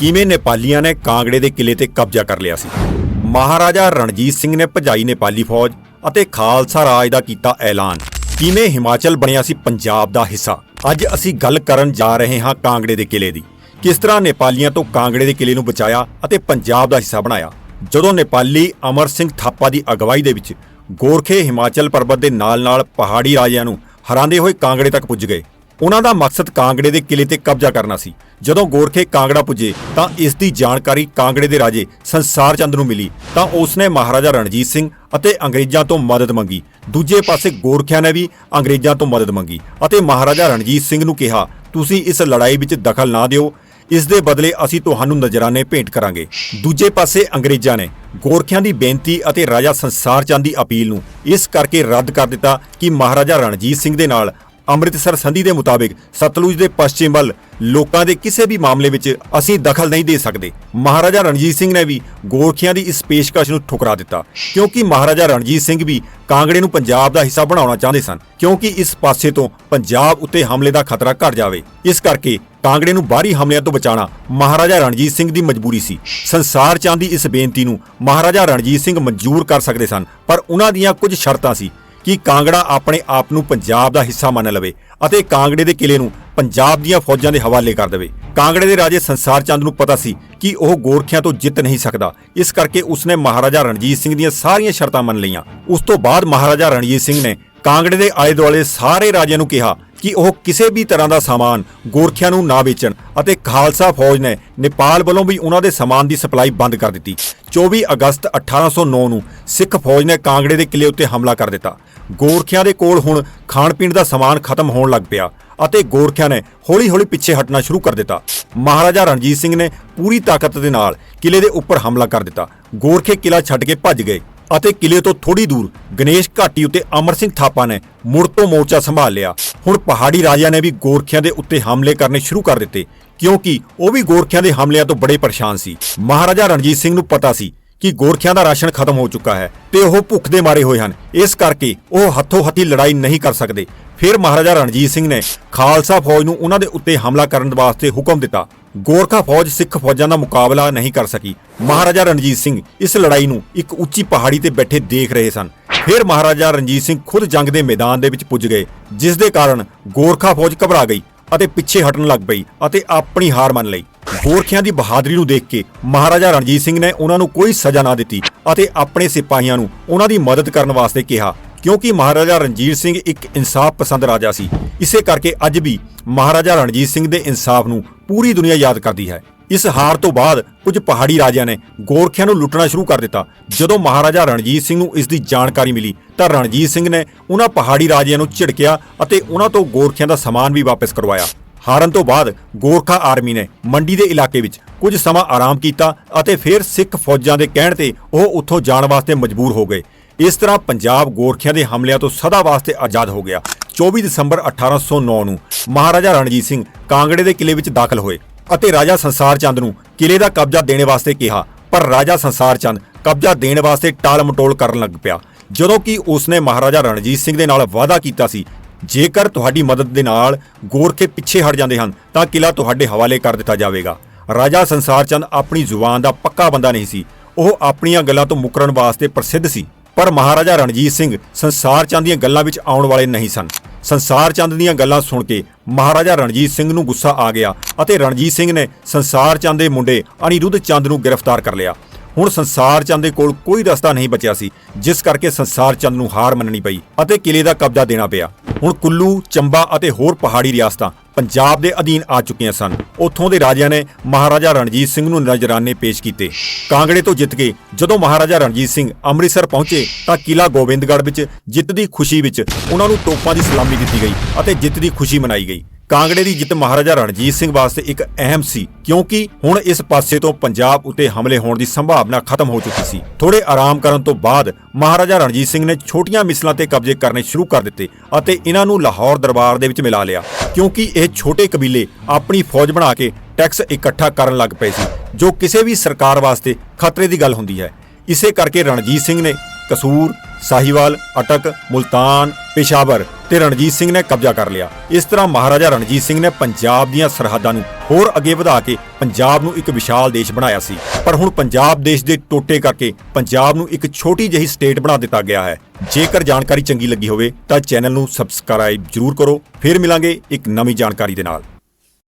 ਕਿਵੇਂ ਨੇਪਾਲੀਆਂ ਨੇ ਕਾਂਗੜੇ ਦੇ ਕਿਲੇ ਤੇ ਕਬਜ਼ਾ ਕਰ ਲਿਆ ਸੀ? ਮਹਾਰਾਜਾ ਰਣਜੀਤ ਸਿੰਘ ਨੇ ਭਜਾਈ ਨੇਪਾਲੀ ਫੌਜ ਅਤੇ ਖਾਲਸਾ ਰਾਜ ਦਾ ਕੀਤਾ ਐਲਾਨ। ਕਿਵੇਂ ਹਿਮਾਚਲ ਬਣਿਆ ਸੀ ਪੰਜਾਬ ਦਾ ਹਿੱਸਾ? ਅੱਜ ਅਸੀਂ ਗੱਲ ਕਰਨ ਜਾ ਰਹੇ ਹਾਂ ਕਾਂਗੜੇ ਦੇ ਕਿਲੇ ਦੀ। ਕਿਸ ਤਰ੍ਹਾਂ ਨੇਪਾਲੀਆਂ ਤੋਂ ਕਾਂਗੜੇ ਦੇ ਕਿਲੇ ਨੂੰ ਬਚਾਇਆ ਅਤੇ ਪੰਜਾਬ ਦਾ ਹਿੱਸਾ ਬਣਾਇਆ? ਜਦੋਂ ਨੇਪਾਲੀ ਅਮਰ ਸਿੰਘ ਥਾਪਾ ਦੀ ਅਗਵਾਈ ਦੇ ਵਿੱਚ ਗੋਰਖੇ ਹਿਮਾਚਲ ਪਰਬਤ ਦੇ ਨਾਲ-ਨਾਲ ਪਹਾੜੀ ਰਾਜਿਆਂ ਨੂੰ ਹਰਾਉਂਦੇ ਹੋਏ ਕਾਂਗੜੇ ਤੱਕ ਪੁੱਜ ਗਏ ਉਹਨਾਂ ਦਾ ਮਕਸਦ ਕਾਂਗੜੇ ਦੇ ਕਿਲੇ ਤੇ ਕਬਜ਼ਾ ਕਰਨਾ ਸੀ। ਜਦੋਂ ਗੋਰਖੇ ਕਾਂਗੜਾ ਪੁੱਜੇ, ਤਾਂ ਇਸ ਦੀ ਜਾਣਕਾਰੀ ਕਾਂਗੜੇ ਦੇ ਰਾਜੇ ਸੰਸਾਰ ਚੰਦ ਨੂੰ ਮਿਲੀ। ਤਾਂ ਉਸਨੇ ਮਹਾਰਾਜਾ ਰਣਜੀਤ ਸਿੰਘ ਅਤੇ ਅੰਗਰੇਜ਼ਾਂ ਤੋਂ ਮਦਦ ਮੰਗੀ। ਦੂਜੇ ਪਾਸੇ ਗੋਰਖਿਆਂ ਨੇ ਵੀ ਅੰਗਰੇਜ਼ਾਂ ਤੋਂ ਮਦਦ ਮੰਗੀ ਅਤੇ ਮਹਾਰਾਜਾ ਰਣਜੀਤ ਸਿੰਘ ਨੂੰ ਕਿਹਾ, ਤੁਸੀਂ ਇਸ ਲੜਾਈ ਵਿੱਚ ਦਖਲ ਨਾ ਦਿਓ। ਇਸ ਦੇ ਬਦਲੇ ਅਸੀਂ ਤੁਹਾਨੂੰ ਨਜ਼ਰਾਨੇ ਭੇਂਟ ਕਰਾਂਗੇ। ਦੂਜੇ ਪਾਸੇ ਅੰਗਰੇਜ਼ਾਂ ਨੇ ਗੋਰਖਿਆਂ ਦੀ ਬੇਨਤੀ ਅਤੇ ਰਾਜਾ ਸੰਸਾਰ ਚੰਦ ਦੀ ਅਪੀਲ ਨੂੰ ਇਸ ਕਰਕੇ ਰੱਦ ਕਰ ਦਿੱਤਾ ਕਿ ਮਹਾਰਾਜਾ ਰਣਜੀਤ ਸਿੰਘ ਦੇ ਨਾਲ ਅੰਮ੍ਰਿਤਸਰ ਸੰਧੀ ਦੇ ਮੁਤਾਬਿਕ ਸਤਲੁਜ ਦੇ ਪੱਛਮ ਵੱਲ ਲੋਕਾਂ ਦੇ ਕਿਸੇ ਵੀ ਮਾਮਲੇ ਵਿੱਚ ਅਸੀਂ ਦਖਲ ਨਹੀਂ ਦੇ ਸਕਦੇ। ਮਹਾਰਾਜਾ ਰਣਜੀਤ ਸਿੰਘ ਨੇ ਵੀ ਗੋਰਖਿਆਂ ਦੀ ਇਸ ਪੇਸ਼ਕਸ਼ ਨੂੰ ਠੁਕਰਾ ਦਿੱਤਾ, ਕਿਉਂਕਿ ਮਹਾਰਾਜਾ ਰਣਜੀਤ ਸਿੰਘ ਵੀ ਕਾਂਗੜੇ ਨੂੰ ਪੰਜਾਬ ਦਾ ਹਿੱਸਾ ਬਣਾਉਣਾ ਚਾਹੁੰਦੇ ਸਨ, ਕਿਉਂਕਿ ਇਸ ਪਾਸੇ ਤੋਂ ਪੰਜਾਬ ਉੱਤੇ ਹਮਲੇ ਦਾ ਖਤਰਾ ਘਟ ਜਾਵੇ। ਇਸ ਕਰਕੇ ਕਾਂਗੜੇ ਨੂੰ ਬਾਹਰੀ ਹਮਲਿਆਂ ਤੋਂ ਬਚਾਉਣਾ ਮਹਾਰਾਜਾ ਰਣਜੀਤ ਸਿੰਘ ਦੀ ਮਜਬੂਰੀ ਸੀ। ਸੰਸਾਰ ਚੰਦ ਇਸ ਬੇਨਤੀ ਨੂੰ ਮਹਾਰਾਜਾ ਰਣਜੀਤ ਸਿੰਘ ਮਨਜ਼ੂਰ ਕਰ ਸਕਦੇ ਸਨ, ਪਰ ਉਹਨਾਂ ਦੀਆਂ ਕੁਝ ਸ਼ਰਤਾਂ ਸੀ। ਕਿ ਕਾਂਗੜਾ ਆਪਣੇ ਆਪ ਨੂੰ ਪੰਜਾਬ ਦਾ ਹਿੱਸਾ ਮੰਨ ਲਵੇ ਅਤੇ ਕਾਂਗੜੇ ਦੇ ਕਿਲੇ ਨੂੰ ਪੰਜਾਬ ਦੀਆਂ ਫੌਜਾਂ ਦੇ ਹਵਾਲੇ ਕਰ ਦੇਵੇ। ਕਾਂਗੜੇ ਦੇ ਰਾਜੇ ਸੰਸਾਰ ਚੰਦ ਨੂੰ ਪਤਾ ਸੀ ਕਿ ਉਹ ਗੋਰਖਿਆਂ ਤੋਂ ਜਿੱਤ ਨਹੀਂ ਸਕਦਾ। ਇਸ ਕਰਕੇ ਉਸਨੇ ਮਹਾਰਾਜਾ ਰਣਜੀਤ ਸਿੰਘ ਦੀਆਂ ਸਾਰੀਆਂ ਸ਼ਰਤਾਂ ਮੰਨ ਲਈਆਂ। ਉਸ ਤੋਂ ਬਾਅਦ ਮਹਾਰਾਜਾ ਰਣਜੀਤ ਸਿੰਘ ਨੇ ਕਾਂਗੜੇ ਦੇ ਆਲੇ ਦੁਆਲੇ ਸਾਰੇ ਰਾਜਿਆਂ ਨੂੰ ਕਿਹਾ ਕਿ ਉਹ ਕਿਸੇ ਵੀ ਤਰ੍ਹਾਂ ਦਾ ਸਾਮਾਨ ਗੋਰਖਿਆਂ ਨੂੰ ਨਾ ਵੇਚਣ ਅਤੇ ਖਾਲਸਾ ਫੌਜ ਨੇ ਨੇਪਾਲ ਵੱਲੋਂ ਵੀ ਉਹਨਾਂ ਦੇ ਸਾਮਾਨ ਦੀ ਸਪਲਾਈ ਬੰਦ ਕਰ ਦਿੱਤੀ। 24 ਅਗਸਤ 1809 ਨੂੰ ਸਿੱਖ ਫੌਜ ਨੇ ਕਾਂਗੜੇ ਦੇ ਕਿਲੇ ਉੱਤੇ ਹਮਲਾ ਕਰ ਦਿੱਤਾ। ਗੋਰਖਿਆਂ ਦੇ ਕੋਲ ਹੁਣ ਖਾਣ ਪੀਣ ਦਾ ਸਾਮਾਨ ਖਤਮ ਹੋਣ ਲੱਗ ਪਿਆ ਅਤੇ ਗੋਰਖਿਆਂ ਨੇ ਹੌਲੀ-ਹੌਲੀ ਪਿੱਛੇ ਹਟਣਾ ਸ਼ੁਰੂ ਕਰ ਦਿੱਤਾ। ਮਹਾਰਾਜਾ ਰਣਜੀਤ ਸਿੰਘ ਨੇ ਪੂਰੀ ਤਾਕਤ ਦੇ ਨਾਲ ਕਿਲੇ ਦੇ ਉੱਪਰ ਹਮਲਾ ਕਰ ਦਿੱਤਾ। ਗੋਰਖੇ ਕਿਲਾ ਛੱਡ ਕੇ ਭੱਜ ਗਏ। ਅਤੇ ਕਿਲੇ ਤੋਂ ਥੋੜੀ ਦੂਰ ਗਣੇਸ਼ ਘਾਟੀ ਉੱਤੇ ਅਮਰ ਸਿੰਘ ਥਾਪਾ ਨੇ ਮੁੜ ਤੋਂ ਮੋਰਚਾ ਸੰਭਾਲ ਲਿਆ। ਹੁਣ ਪਹਾੜੀ ਰਾਜਿਆਂ ਨੇ ਵੀ ਗੋਰਖਿਆਂ ਦੇ ਉੱਤੇ ਹਮਲੇ ਕਰਨੇ ਸ਼ੁਰੂ ਕਰ ਦਿੱਤੇ, ਕਿਉਂਕਿ ਉਹ ਵੀ ਗੋਰਖਿਆਂ ਦੇ ਹਮਲਿਆਂ ਤੋਂ ਬੜੇ ਪਰੇਸ਼ਾਨ ਸੀ। ਮਹਾਰਾਜਾ ਰਣਜੀਤ ਸਿੰਘ ਨੂੰ ਪਤਾ ਸੀ ਕਿ ਗੋਰਖਿਆਂ ਦਾ ਰਾਸ਼ਨ ਖਤਮ ਹੋ ਚੁੱਕਾ ਹੈ ਤੇ ਉਹ ਭੁੱਖ ਦੇ ਮਾਰੇ ਹੋਏ ਹਨ। ਇਸ ਕਰਕੇ ਉਹ ਹੱਥੋਂ ਹੱਥੀ ਲੜਾਈ ਨਹੀਂ ਕਰ ਸਕਦੇ। ਫਿਰ ਮਹਾਰਾਜਾ ਰਣਜੀਤ ਸਿੰਘ ਨੇ ਖਾਲਸਾ ਫੌਜ ਨੂੰ ਉਹਨਾਂ ਦੇ ਉੱਤੇ ਹਮਲਾ ਕਰਨ ਵਾਸਤੇ ਹੁਕਮ ਦਿੱਤਾ। ਗੋਰਖਾ ਫੌਜ ਸਿੱਖ ਫੌਜਾਂ ਦਾ ਮੁਕਾਬਲਾ ਨਹੀਂ ਕਰ ਸਕੀ। ਮਹਾਰਾਜਾ ਰਣਜੀਤ ਸਿੰਘ ਇਸ ਲੜਾਈ ਨੂੰ ਇੱਕ ਉੱਚੀ ਪਹਾੜੀ ਤੇ ਬੈਠੇ ਦੇਖ ਰਹੇ ਸਨ। ਫਿਰ ਮਹਾਰਾਜਾ ਰਣਜੀਤ ਸਿੰਘ ਖੁਦ ਜੰਗ ਦੇ ਮੈਦਾਨ ਦੇ ਵਿੱਚ ਪੁੱਜ ਗਏ, ਜਿਸ ਦੇ ਕਾਰਨ ਗੋਰਖਾ ਫੌਜ ਘਬਰਾ ਗਈ ਅਤੇ ਪਿੱਛੇ ਹਟਣ ਲੱਗ ਪਈ ਅਤੇ ਆਪਣੀ ਹਾਰ ਮੰਨ ਲਈ। ਗੋਰਖਿਆਂ ਦੀ ਬਹਾਦਰੀ ਨੂੰ ਦੇਖ ਕੇ ਮਹਾਰਾਜਾ ਰਣਜੀਤ ਸਿੰਘ ਨੇ ਉਹਨਾਂ ਨੂੰ ਕੋਈ ਸਜ਼ਾ ਨਾ ਦਿੱਤੀ ਅਤੇ ਆਪਣੇ ਸਿਪਾਹੀਆਂ ਨੂੰ ਉਹਨਾਂ ਦੀ ਮਦਦ ਕਰਨ ਵਾਸਤੇ ਕਿਹਾ, ਕਿਉਂਕਿ ਮਹਾਰਾਜਾ ਰਣਜੀਤ ਸਿੰਘ ਇੱਕ ਇਨਸਾਫ ਪਸੰਦ ਰਾਜਾ ਸੀ। ਇਸੇ ਕਰਕੇ ਅੱਜ ਵੀ ਮਹਾਰਾਜਾ ਰਣਜੀਤ ਸਿੰਘ ਦੇ ਇਨਸਾਫ ਨੂੰ ਪੂਰੀ ਦੁਨੀਆ ਯਾਦ ਕਰਦੀ ਹੈ। ਇਸ ਹਾਰ ਤੋਂ ਬਾਅਦ ਕੁਝ ਪਹਾੜੀ ਰਾਜਿਆਂ ਨੇ ਗੋਰਖਿਆਂ ਨੂੰ ਲੁੱਟਣਾ ਸ਼ੁਰੂ ਕਰ ਦਿੱਤਾ। ਜਦੋਂ ਮਹਾਰਾਜਾ ਰਣਜੀਤ ਸਿੰਘ ਨੂੰ ਇਸ ਦੀ ਜਾਣਕਾਰੀ ਮਿਲੀ, ਤਾਂ ਰਣਜੀਤ ਸਿੰਘ ਨੇ ਉਹਨਾਂ ਪਹਾੜੀ ਰਾਜਿਆਂ ਨੂੰ ਝਿੜਕਿਆ ਅਤੇ ਉਹਨਾਂ ਤੋਂ ਗੋਰਖਿਆਂ ਦਾ ਸਮਾਨ ਵੀ ਵਾਪਸ ਕਰਵਾਇਆ। ਹਾਰਨ ਤੋਂ ਬਾਅਦ ਗੋਰਖਾ ਆਰਮੀ ਨੇ ਮੰਡੀ ਦੇ ਇਲਾਕੇ ਵਿੱਚ ਕੁਝ ਸਮਾਂ ਆਰਾਮ ਕੀਤਾ ਅਤੇ ਫਿਰ ਸਿੱਖ ਫੌਜਾਂ ਦੇ ਕਹਿਣ ਤੇ ਉਹ ਉੱਥੋਂ ਜਾਣ ਵਾਸਤੇ ਮਜਬੂਰ ਹੋ ਗਏ। ਇਸ ਤਰ੍ਹਾਂ ਪੰਜਾਬ ਗੋਰਖਿਆਂ ਦੇ ਹਮਲਿਆਂ ਤੋਂ ਸਦਾ ਵਾਸਤੇ ਆਜ਼ਾਦ ਹੋ ਗਿਆ। 24 ਦਸੰਬਰ 1809 ਨੂੰ ਮਹਾਰਾਜਾ ਰਣਜੀਤ ਸਿੰਘ ਕਾਂਗੜੇ ਦੇ ਕਿਲੇ ਵਿੱਚ ਦਾਖਲ ਹੋਏ ਅਤੇ ਰਾਜਾ ਸੰਸਾਰ ਚੰਦ ਨੂੰ ਕਿਲੇ ਦਾ ਕਬਜ਼ਾ ਦੇਣ ਵਾਸਤੇ ਕਿਹਾ, ਪਰ ਰਾਜਾ ਸੰਸਾਰ ਚੰਦ ਕਬਜ਼ਾ ਦੇਣ ਵਾਸਤੇ ਟਾਲ ਮਟੋਲ ਕਰਨ ਲੱਗ ਪਿਆ, ਜਦੋਂ ਕਿ ਉਸਨੇ ਮਹਾਰਾਜਾ ਰਣਜੀਤ ਸਿੰਘ ਦੇ ਨਾਲ ਵਾਅਦਾ ਕੀਤਾ ਸੀ, ਜੇਕਰ ਤੁਹਾਡੀ ਮਦਦ ਦੇ ਨਾਲ ਗੋਰਖੇ ਪਿੱਛੇ ਹਟ ਜਾਂਦੇ ਹਨ, ਤਾਂ ਕਿਲਾ ਤੁਹਾਡੇ ਹਵਾਲੇ ਕਰ ਦਿੱਤਾ ਜਾਵੇਗਾ। ਰਾਜਾ ਸੰਸਾਰ ਚੰਦ ਆਪਣੀ ਜ਼ੁਬਾਨ ਦਾ ਪੱਕਾ ਬੰਦਾ ਨਹੀਂ ਸੀ, ਉਹ ਆਪਣੀਆਂ ਗੱਲਾਂ ਤੋਂ ਮੁਕਰਨ ਵਾਸਤੇ ਪ੍ਰਸਿੱਧ ਸੀ, ਪਰ ਮਹਾਰਾਜਾ ਰਣਜੀਤ ਸਿੰਘ ਸੰਸਾਰ ਚੰਦ ਦੀਆਂ ਗੱਲਾਂ ਵਿੱਚ ਆਉਣ ਵਾਲੇ ਨਹੀਂ ਸਨ। ਸੰਸਾਰ ਚੰਦ ਦੀਆਂ ਗੱਲਾਂ ਸੁਣ ਕੇ ਮਹਾਰਾਜਾ ਰਣਜੀਤ ਸਿੰਘ ਨੂੰ ਗੁੱਸਾ ਆ ਗਿਆ ਅਤੇ ਰਣਜੀਤ ਸਿੰਘ ਨੇ ਸੰਸਾਰ ਚੰਦ ਦੇ ਮੁੰਡੇ ਅਨਿਰੁੱਧ ਚੰਦ ਨੂੰ ਗ੍ਰਿਫਤਾਰ ਕਰ ਲਿਆ। ਹੁਣ ਸੰਸਾਰ ਚੰਦ ਦੇ ਕੋਲ ਕੋਈ ਰਸਤਾ ਨਹੀਂ ਬਚਿਆ ਸੀ, ਜਿਸ ਕਰਕੇ ਸੰਸਾਰ ਚੰਦ ਨੂੰ ਹਾਰ ਮੰਨਣੀ ਪਈ ਅਤੇ ਕਿਲੇ ਦਾ ਕਬਜ਼ਾ ਦੇਣਾ ਪਿਆ। ਹੁਣ ਕੁੱਲੂ, ਚੰਬਾ ਅਤੇ ਹੋਰ ਪਹਾੜੀ ਰਿਆਸਤਾਂ ਪੰਜਾਬ ਦੇ ਅਧੀਨ ਆ ਚੁੱਕੀਆਂ ਸਨ। ਉੱਥੋਂ ਦੇ ਰਾਜਿਆਂ ਨੇ ਮਹਾਰਾਜਾ ਰਣਜੀਤ ਸਿੰਘ ਨੂੰ ਨਜ਼ਰਾਨੇ ਪੇਸ਼ ਕੀਤੇ। ਕਾਂਗੜੇ ਤੋਂ ਜਿੱਤ ਕੇ ਜਦੋਂ ਮਹਾਰਾਜਾ ਰਣਜੀਤ ਸਿੰਘ ਅੰਮ੍ਰਿਤਸਰ ਪਹੁੰਚੇ ਤਾਂ ਕਿਲਾ ਗੋਬਿੰਦਗੜ੍ਹ ਵਿੱਚ ਜਿੱਤ ਦੀ ਖੁਸ਼ੀ ਵਿੱਚ ਉਹਨਾਂ ਨੂੰ ਤੋਪਾਂ ਦੀ ਸਲਾਮੀ ਦਿੱਤੀ ਗਈ ਅਤੇ ਜਿੱਤ ਦੀ ਖੁਸ਼ੀ ਮਨਾਈ ਗਈ। ਕਾਂਗੜੇ ਦੀ ਜਿੱਤ ਮਹਾਰਾਜਾ ਰਣਜੀਤ ਸਿੰਘ ਵਾਸਤੇ ਇੱਕ ਅਹਿਮ ਸੀ, ਕਿਉਂਕਿ ਹੁਣ ਇਸ ਪਾਸੇ ਤੋਂ ਪੰਜਾਬ ਉਤੇ ਹਮਲੇ ਹੋਣ ਦੀ ਸੰਭਾਵਨਾ ਖਤਮ ਹੋ ਚੁੱਕੀ ਸੀ। ਥੋੜੇ ਆਰਾਮ ਕਰਨ ਤੋਂ ਬਾਅਦ ਮਹਾਰਾਜਾ ਰਣਜੀਤ ਸਿੰਘ ਨੇ ਛੋਟੀਆਂ ਮਿਸਲਾਂ ਤੇ ਕਬਜ਼ੇ ਕਰਨੇ ਸ਼ੁਰੂ ਕਰ ਦਿੱਤੇ ਅਤੇ ਇਹਨਾਂ ਨੂੰ ਲਾਹੌਰ ਦਰਬਾਰ ਦੇ ਵਿੱਚ ਮਿਲਾ ਲਿਆ, ਕਿਉਂਕਿ ਇਹ ਛੋਟੇ ਕਬੀਲੇ ਆਪਣੀ ਫੌਜ ਬਣਾ ਕੇ ਟੈਕਸ ਇਕੱਠਾ ਕਰਨ ਲੱਗ ਪਏ ਸੀ, ਜੋ ਕਿਸੇ ਵੀ ਸਰਕਾਰ ਵਾਸਤੇ ਖਤਰੇ ਦੀ ਗੱਲ ਹੁੰਦੀ ਹੈ। ਇਸੇ ਕਰਕੇ ਰਣਜੀਤ ਸਿੰਘ ਨੇ ਕਸੂਰ ਸਾਹੀਵਾਲ, ਅਟਕ, ਮੁਲਤਾਨ, ਪੇਸ਼ਾਵਰ ਤੇ ਰਣਜੀਤ ਸਿੰਘ ਨੇ ਕਬਜ਼ਾ ਕਰ ਲਿਆ। ਇਸ ਤਰ੍ਹਾਂ ਮਹਾਰਾਜਾ ਰਣਜੀਤ ਸਿੰਘ ਨੇ ਪੰਜਾਬ ਦੀਆਂ ਸਰਹੱਦਾਂ ਨੂੰ ਹੋਰ ਅੱਗੇ ਵਧਾ ਕੇ ਪੰਜਾਬ ਨੂੰ ਇੱਕ ਵਿਸ਼ਾਲ ਦੇਸ਼ ਬਣਾਇਆ ਸੀ। ਪਰ ਹੁਣ ਪੰਜਾਬ ਦੇਸ਼ ਦੇ ਟੋਟੇ ਕਰਕੇ ਪੰਜਾਬ ਨੂੰ ਇੱਕ ਛੋਟੀ ਜਿਹੀ ਸਟੇਟ ਬਣਾ ਦਿੱਤਾ ਗਿਆ ਹੈ। ਜੇਕਰ ਜਾਣਕਾਰੀ ਚੰਗੀ ਲੱਗੀ ਹੋਵੇ ਤਾਂ ਚੈਨਲ ਨੂੰ ਸਬਸਕ੍ਰਾਈਬ ਜ਼ਰੂਰ ਕਰੋ। ਫਿਰ ਮਿਲਾਂਗੇ ਇੱਕ ਨਵੀਂ ਜਾਣਕਾਰੀ ਦੇ ਨਾਲ।